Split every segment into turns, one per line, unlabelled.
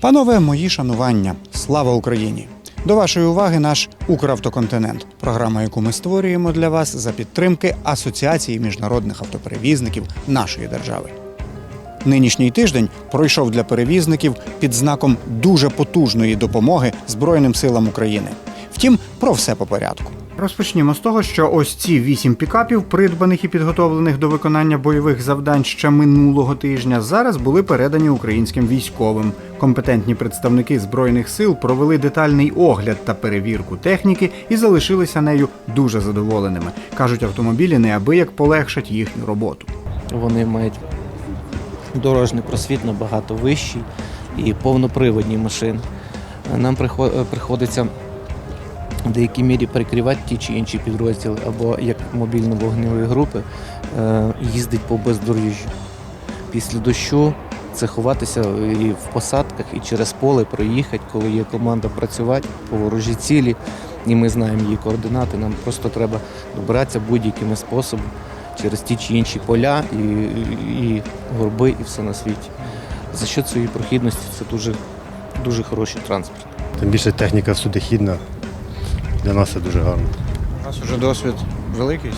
Панове, мої шанування. Слава Україні! До вашої уваги наш Укравтоконтинент, програма, яку ми створюємо для вас за підтримки Асоціації міжнародних автоперевізників нашої держави. Нинішній тиждень пройшов для перевізників під знаком дуже потужної допомоги Збройним силам України. Втім, про все по порядку. Розпочнімо з того, що ось ці вісім пікапів, придбаних і підготовлених до виконання бойових завдань ще минулого тижня, зараз були передані українським військовим. Компетентні представники збройних сил провели детальний огляд та перевірку техніки і залишилися нею дуже задоволеними. кажуть, автомобілі неабияк полегшать їхню роботу.
Вони мають дорожній просвіт набагато вищий і повноприводні машини. Нам е, приходиться в деякій мірі перекривати ті чи інші підрозділи, або як мобільно-вогневі групи е, їздить по бездоріжжю. Після дощу це ховатися і в посадках, і через поле проїхати, коли є команда працювати по ворожій цілі, і ми знаємо її координати. Нам просто треба добиратися будь-якими способами через ті чи інші поля і, і, і горби, і все на світі. За що цієї прохідності це дуже, дуже хороший транспорт.
Тим більше техніка судохідна. Для нас це дуже гарно.
У нас вже досвід великий.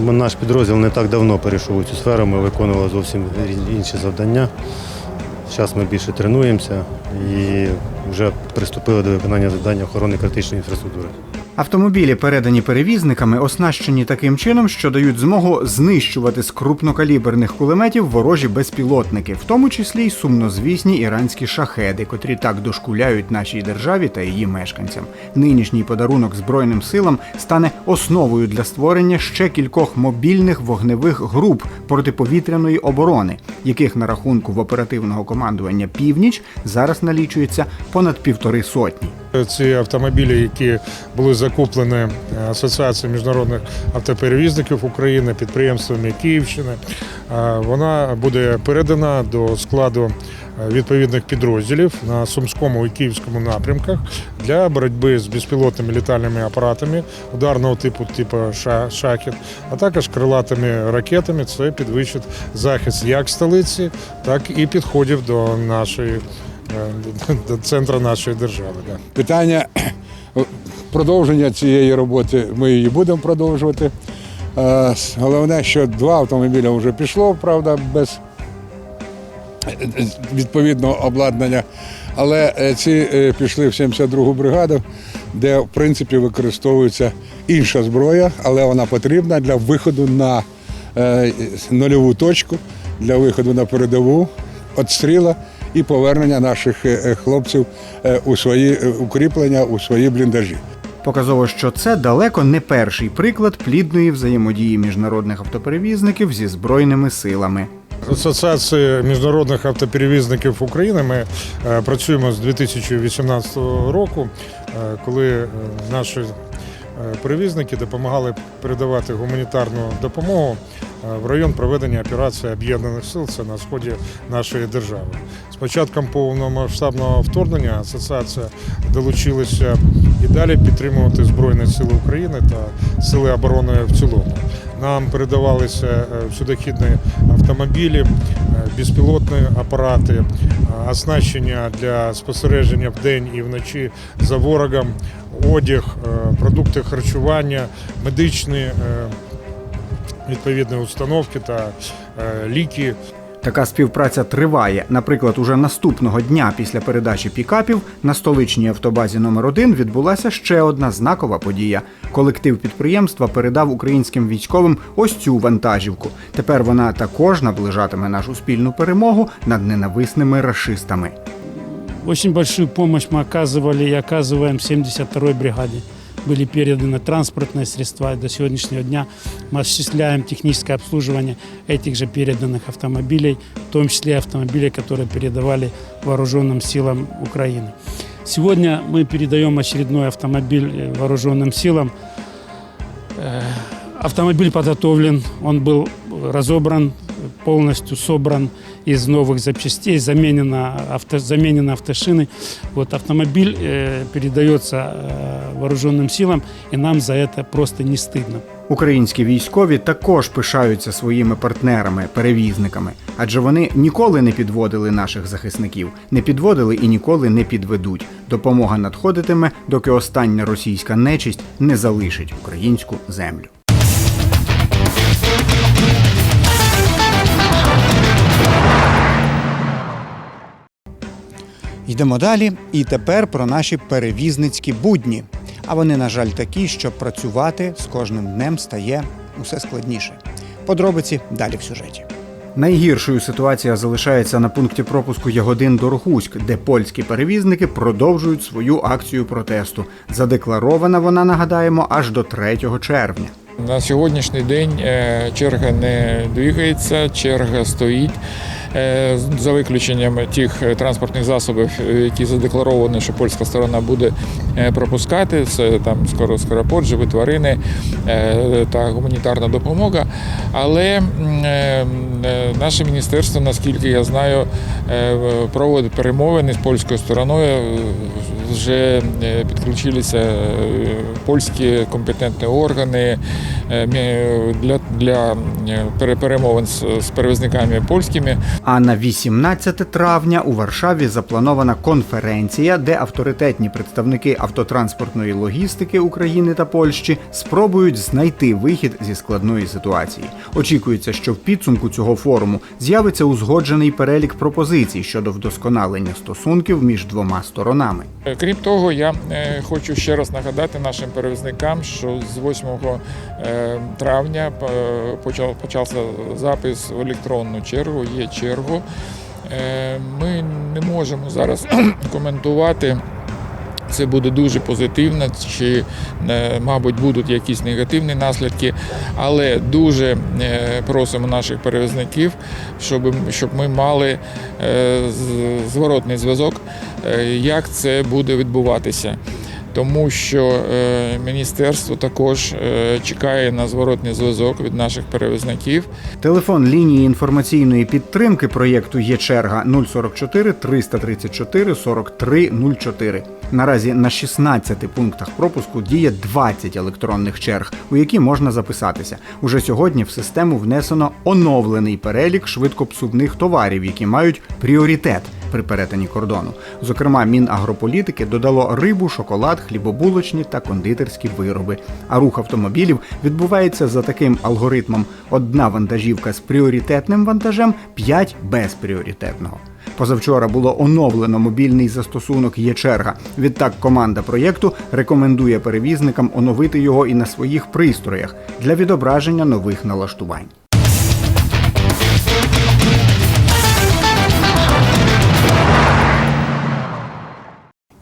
Наш підрозділ не так давно перейшов у цю сферу, ми виконували зовсім інші завдання. Зараз ми більше тренуємося і вже приступили до виконання завдання охорони критичної інфраструктури.
Автомобілі, передані перевізниками, оснащені таким чином, що дають змогу знищувати з крупнокаліберних кулеметів ворожі безпілотники, в тому числі й сумнозвісні іранські шахеди, котрі так дошкуляють нашій державі та її мешканцям. Нинішній подарунок Збройним силам стане основою для створення ще кількох мобільних вогневих груп протиповітряної оборони, яких на рахунку в оперативного командування Північ зараз налічується понад півтори сотні.
Ці автомобілі, які були закуплені е, Асоціацією міжнародних автоперевізників України, підприємствами Київщини, е, вона буде передана до складу е, відповідних підрозділів на Сумському і Київському напрямках для боротьби з безпілотними літальними апаратами ударного типу, типу «Ша- шахет, а також крилатими ракетами. Це підвищить захист як столиці, так і підходів до нашої до центру нашої держави.
Питання продовження цієї роботи ми її будемо продовжувати. Головне, що два автомобілі вже пішло, правда, без відповідного обладнання. Але е, ці е, пішли в 72-гу бригаду, де в принципі використовується інша зброя, але вона потрібна для виходу на е, нульову точку, для виходу на передову, отстріла і повернення наших е, е, хлопців е, у свої укріплення, у свої бліндажі.
Показово, що це далеко не перший приклад плідної взаємодії міжнародних автоперевізників зі збройними силами.
Асоціації міжнародних автоперевізників України ми працюємо з 2018 року, коли наші перевізники допомагали передавати гуманітарну допомогу в район проведення операції об'єднаних сил. Це на сході нашої держави. З початком повномасштабного вторгнення асоціація долучилася і далі підтримувати Збройні Сили України та Сили оборони в цілому. Нам передавалися е, всюдохідні автомобілі, е, безпілотні апарати, е, оснащення для спостереження вдень і вночі за ворогом, одяг, е, продукти харчування, медичні е, відповідні установки та е, ліки.
Така співпраця триває. Наприклад, уже наступного дня після передачі пікапів на столичній автобазі номер 1 відбулася ще одна знакова подія. Колектив підприємства передав українським військовим ось цю вантажівку. Тепер вона також наближатиме нашу спільну перемогу над ненависними рашистами.
Очень большую помощь мы оказывали и оказываем 72-й бригаде. Были переданы транспортные средства. До сегодняшнего дня мы осуществляем техническое обслуживание этих же переданных автомобилей, в том числе автомобилей, которые передавали вооруженным силам Украины. Сегодня мы передаем очередной автомобиль э, вооруженным силам. Э, Автомобиль подготовлен, он был разобран, полностью собран из новых запчастей, заменено, авто, заменены автошины. Вот автомобиль э, передается э, вооруженным силам, и нам за это просто не стыдно.
Українські військові також пишаються своїми партнерами, перевізниками, адже вони ніколи не підводили наших захисників, не підводили і ніколи не підведуть. Допомога надходитиме, доки остання російська нечисть не залишить українську землю. Йдемо далі. І тепер про наші перевізницькі будні. А вони, на жаль, такі, що працювати з кожним днем стає усе складніше. Подробиці далі в сюжеті. Найгіршою ситуація залишається на пункті пропуску Ягодин Дорогуськ, де польські перевізники продовжують свою акцію протесту. Задекларована вона, нагадаємо, аж до 3 червня.
На сьогоднішній день е, черга не двигається, черга стоїть. Е, За виключенням тих е, транспортних засобів, е, які задекларовані, що польська сторона буде пропускати, це там скоро скороподжі, тварини та гуманітарна допомога. Але наше міністерство, наскільки я знаю, проводить перемовини з польською стороною. Вже підключилися польські компетентні органи для, для перемовин з перевізниками польськими.
А на 18 травня у Варшаві запланована конференція, де авторитетні представники автотранспортної логістики України та Польщі спробують знайти вихід зі складної ситуації. Очікується, що в підсумку цього форуму з'явиться узгоджений перелік пропозицій щодо вдосконалення стосунків між двома сторонами.
Крім того, я е, хочу ще раз нагадати нашим перевізникам, що з 8 е, травня е, почав, почався запис в електронну чергу, є чергу. Е, Ми не можемо зараз коментувати. Це буде дуже позитивно, чи, е, мабуть, будуть якісь негативні наслідки, але дуже е, просимо наших перевізників, щоб, щоб ми мали зворотний зв'язок, як це буде відбуватися. Тому що е, міністерство також е, чекає на зворотний зв'язок від наших перевізників.
Телефон лінії інформаційної підтримки проєкту є черга 044 334 43 04. Наразі на 16 пунктах пропуску діє 20 електронних черг, у які можна записатися. Уже сьогодні в систему внесено оновлений перелік швидкопсувних товарів, які мають пріоритет при перетині кордону. Зокрема, Мінагрополітики додало рибу, шоколад, хлібобулочні та кондитерські вироби. А рух автомобілів відбувається за таким алгоритмом: одна вантажівка з пріоритетним вантажем, п'ять без пріоритетного. Позавчора було оновлено мобільний застосунок «Є-черга». Відтак команда проєкту рекомендує перевізникам оновити його і на своїх пристроях для відображення нових налаштувань.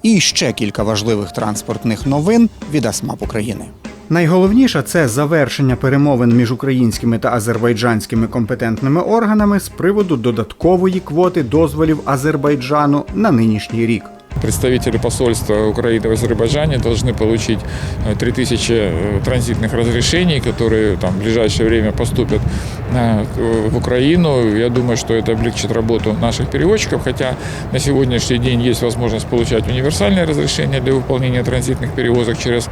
І ще кілька важливих транспортних новин від АСМАП України. Найголовніше це завершення перемовин між українськими та азербайджанськими компетентними органами з приводу додаткової квоти дозволів Азербайджану на нинішній рік.
Представители посольства Украины в Азербайджане должны получить э, 3000 э, транзитных разрешений, которые там, в ближайшее время поступят э, в Украину. Я думаю, что это облегчит работу наших перевозчиков, хотя на сегодняшний день есть возможность получать универсальные разрешения для выполнения транзитных перевозок через,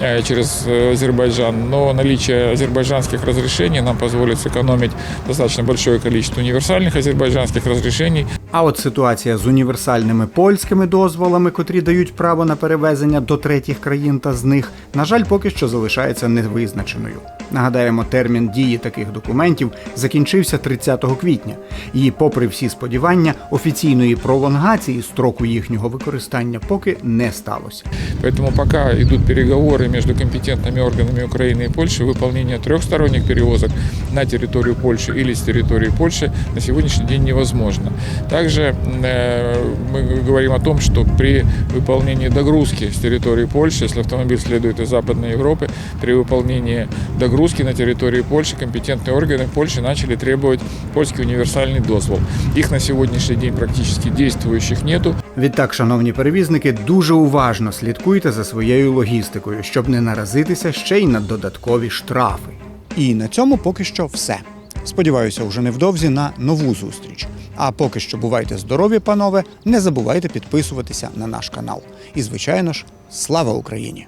э, через э, Азербайджан. Но наличие азербайджанских разрешений нам позволит сэкономить достаточно большое количество универсальных азербайджанских разрешений,
А от ситуація з універсальними польськими дозволами, котрі дають право на перевезення до третіх країн та з них, на жаль, поки що залишається невизначеною Нагадаємо, термін дії таких документів закінчився 30 квітня, і, попри всі сподівання, офіційної пролонгації строку їхнього використання поки не сталося.
Поэтому пока идут переговоры между компетентными органами Украины и Польши, выполнение трехсторонних перевозок на территорию Польши или с территории Польши на сегодняшний день невозможно. Также э, мы говорим о том, что при выполнении догрузки с территории Польши, если автомобиль следует из Западной Европы, при выполнении догрузки на территории Польши компетентные органы Польши начали требовать польский универсальный дозвол. Их на сегодняшний день практически действующих нету.
Відтак, шановні перевізники, дуже уважно слідкуйте за своєю логістикою, щоб не наразитися ще й на додаткові штрафи. І на цьому поки що все. Сподіваюся, уже невдовзі на нову зустріч. А поки що бувайте здорові, панове, не забувайте підписуватися на наш канал. І, звичайно ж, слава Україні!